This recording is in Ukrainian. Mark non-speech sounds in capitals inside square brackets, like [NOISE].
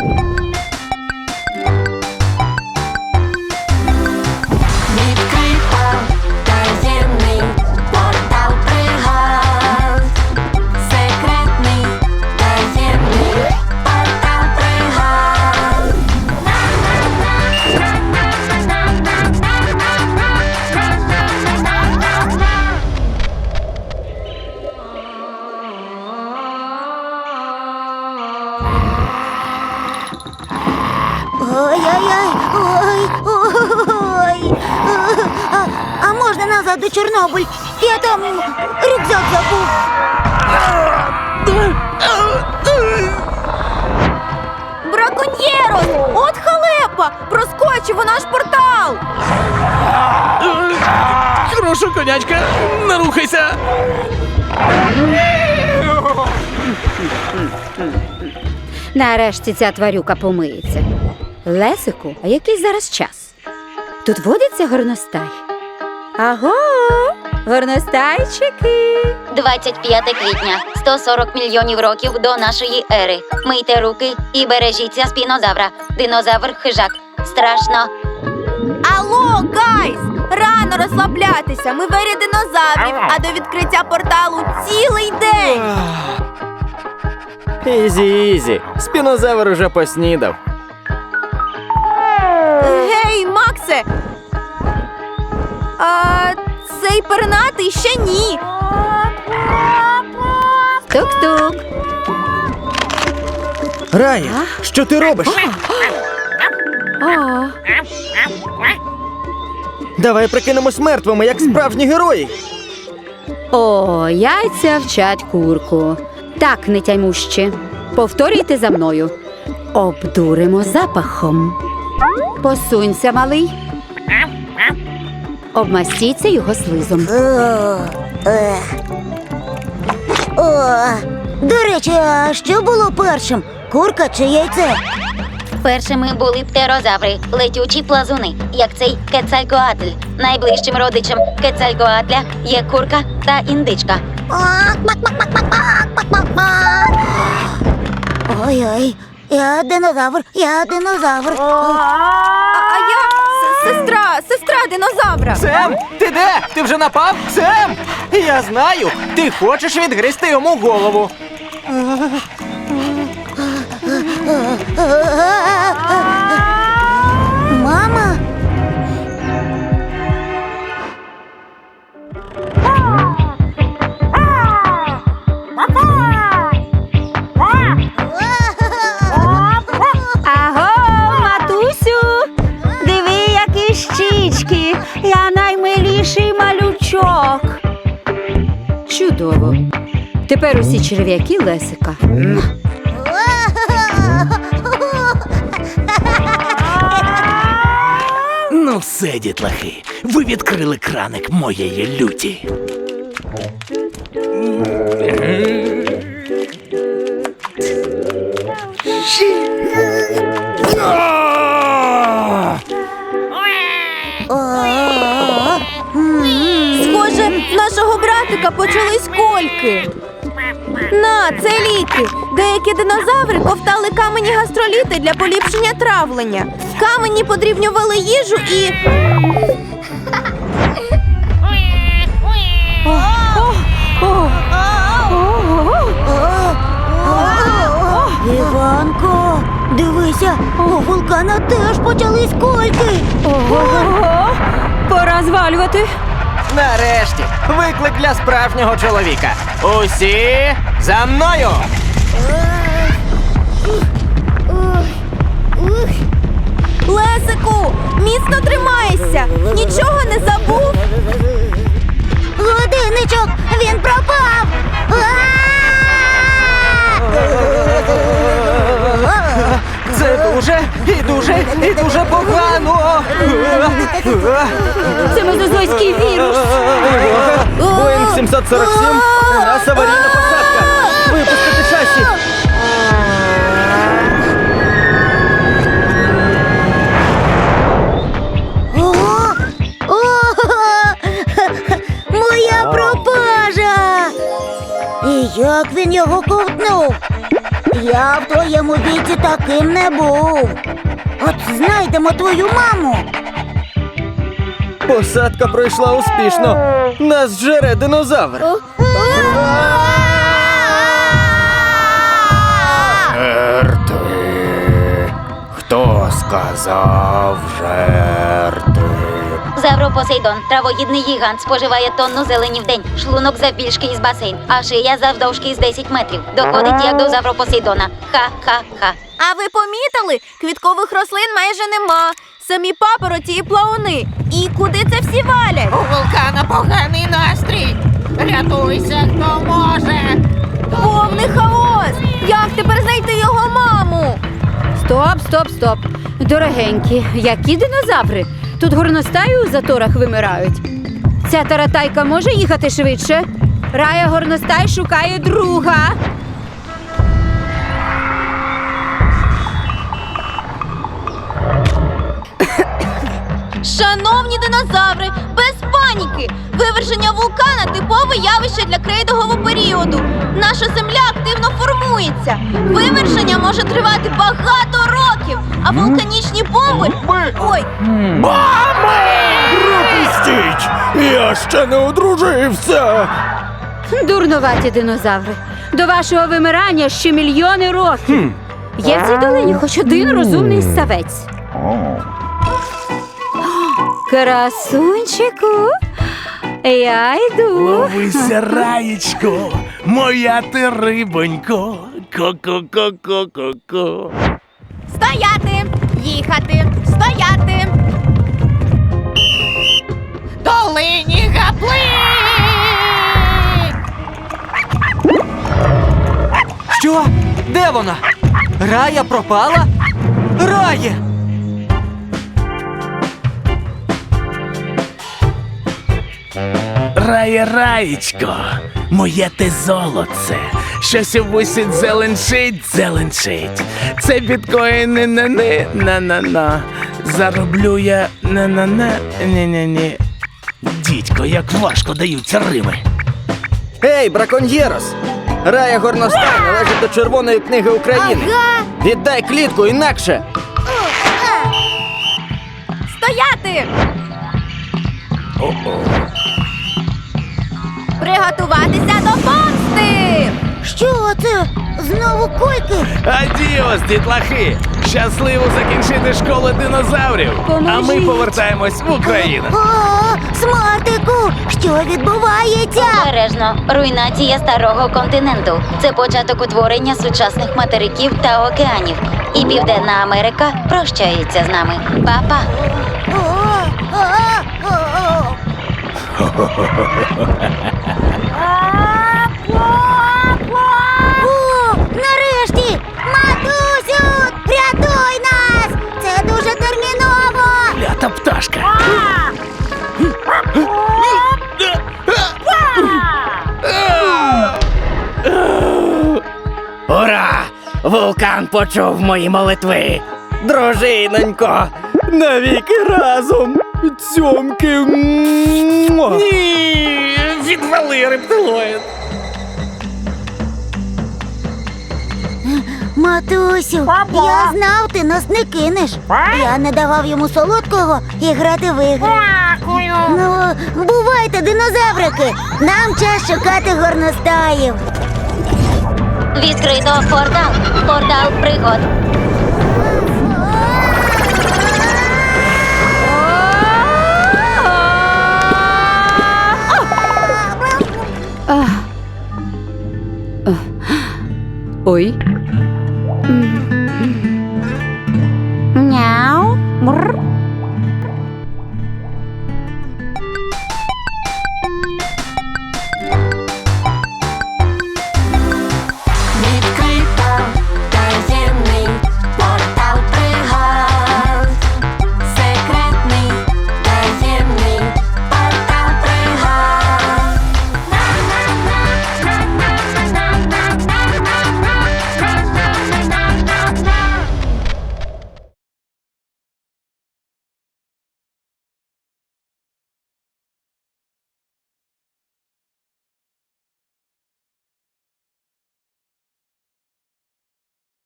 Відкрито а назад до Чорнобиль? Я там рюкзак забув. Браконьєрос! От халепа! Проскочив у наш портал! Хороша конячка, не рухайся! Нарешті ця тварюка помиється. Лесику, а який зараз час? Тут водиться горностай. Аго, горностайчики. 25 квітня, 140 мільйонів років до нашої ери. Мийте руки і бережіться спінозавра. Динозавр хижак. Страшно. Алло, гайс! Рано розслаблятися. Ми в ері динозаврів, а до відкриття порталу цілий день. Ізі, ізі. Спінозавр уже поснідав. Гей, Максе! А цей пернатий ще ні. Тук-тук. Рая, що ти робиш? А, Давай прикинемось мертвими, як справжні герої. О, яйця вчать курку. Так, нетямущі. Повторюйте за мною. Обдуримо запахом. Посунься, малий. Обмастіться його слизом. О, ех. О, до речі, а що було першим? Курка чи яйце? Першими були птерозаври, летючі плазуни, як цей кецалькоатль. Найближчим родичем кецалькоатля є курка та індичка. Ой-ой, я динозавр, я динозавр. Сестра динозавра. Сем, ти де? Ти вже напав? Сем! Я знаю, ти хочеш відгризти йому голову. Наймиліший малючок. Чудово. Тепер усі черв'яки Лесика. Ну все, дітлахи, ви відкрили краник моєї люті. Почались кольки. На, це ліки. Деякі динозаври ковтали камені гастроліти для поліпшення травлення. Камені подрібнювали їжу і. Іванко, дивися, у вулкана теж почались кольки. Ого, пора звалювати. Нарешті, виклик для справжнього чоловіка. Усі за мною! Лесику, міцно тримайся! Нічого не забув. Це мезозойський вірус. Боїнг 747, у нас аварійна посадка. Випустити шасі. Ого! Ого! Моя пропажа! І як він його ковтнув? Я в твоєму віці таким не був. От знайдемо твою маму. Посадка пройшла успішно. Нас жере динозавр. Жерти. Хто сказав жерти? Завропосейдон, травоїдний гігант, споживає тонну зелені в день, шлунок завбільшки із басейн, а шия завдовжки із 10 метрів. Доходить як до Завропосейдона. Ха-ха-ха. А ви помітили? Квіткових рослин майже нема. Самі папороті і плауни. І куди це всі валять? У вулкана поганий настрій. Рятуйся, хто може. Повний хаос! Як тепер знайти його маму? Стоп, стоп, стоп. Дорогенькі, які динозаври? Тут горностаї у заторах вимирають. Ця таратайка може їхати швидше. Рая горностай шукає друга. Шановні динозаври, без паніки! Виверження вулкана типове явище для крейдового періоду. Наша земля активно формується. Виверження може тривати багато років, а вулканічні бомби. Ой, Пропустіть! Я ще не одружився! Дурнуваті динозаври. До вашого вимирання ще мільйони років. Є в цій долині хоч один розумний ссавець. Красунчику, я йду. Ловися, [LAUGHS] раєчко, моя ти рибонько. Ко-ко-ко-ко-ко-ко. стояти! Їхати! Стояти! Долині гапли! Що? Де вона? Рая пропала? Рає! Рає, раєчко, моє ти золоце. Щось у вусить зеленшить, зеленшить. Це біткоїни на не на на на. Зароблю я на на на ні ні ні Дідько, як важко даються рими. Ей, браконьєрос! Рая горностай належить до Червоної книги України. Віддай клітку інакше. Стояти! Приготуватися до помсти! Що це? Знову койки? Адіос, дітлахи! Щасливо закінчити школу динозаврів! А ми Поможіть. повертаємось в Україну. О, смартику! Що відбувається? Обережно, руйнація старого континенту. Це початок утворення сучасних материків та океанів. І Південна Америка прощається з нами. Па-па! О, о, о, о. О, нарешті! Матусю! Рятуй нас! Це дуже терміново! Лята пташка. Ура! Вулкан почув мої молитви! Дружинонько! Навіки разом! Цьомки! Ні, відвали рептилоїд. Матусю, я знав, ти нас не кинеш. Я не давав йому солодкого і грати в ігри. Дякую. Ну, бувайте, динозаврики! Нам час шукати горностаїв. Відкрито портал. Портал пригод. Ой. М.